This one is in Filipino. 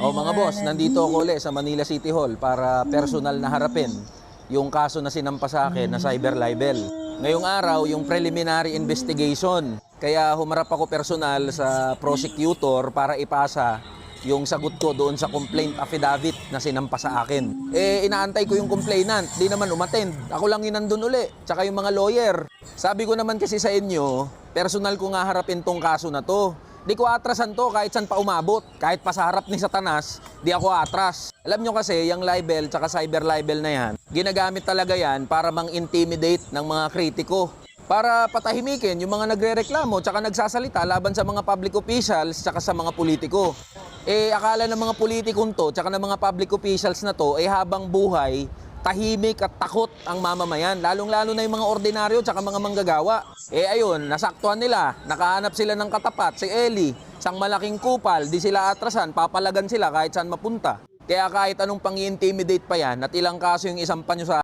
O mga boss, nandito ako ulit sa Manila City Hall para personal na harapin yung kaso na sinampa sa akin na cyber libel. Ngayong araw, yung preliminary investigation. Kaya humarap ako personal sa prosecutor para ipasa yung sagot ko doon sa complaint affidavit na sinampa sa akin. Eh, inaantay ko yung complainant. Di naman umattend. Ako lang yung nandun uli. Tsaka yung mga lawyer. Sabi ko naman kasi sa inyo, personal ko nga harapin tong kaso na to. Di ko atrasan to kahit saan pa umabot. Kahit pa sa harap ni Satanas, di ako atras. Alam nyo kasi, yung libel tsaka cyber libel na yan, ginagamit talaga yan para mang-intimidate ng mga kritiko. Para patahimikin yung mga nagre-reklamo tsaka nagsasalita laban sa mga public officials tsaka sa mga politiko. Eh, akala ng mga politikong to tsaka ng mga public officials na to, eh habang buhay, tahimik at takot ang mamamayan, lalong-lalo na yung mga ordinaryo tsaka mga manggagawa. Eh ayun, nasaktuhan nila, nakahanap sila ng katapat, si Eli, isang malaking kupal, di sila atrasan, papalagan sila kahit saan mapunta. Kaya kahit anong pang intimidate pa yan, at ilang kaso yung isang panyo sa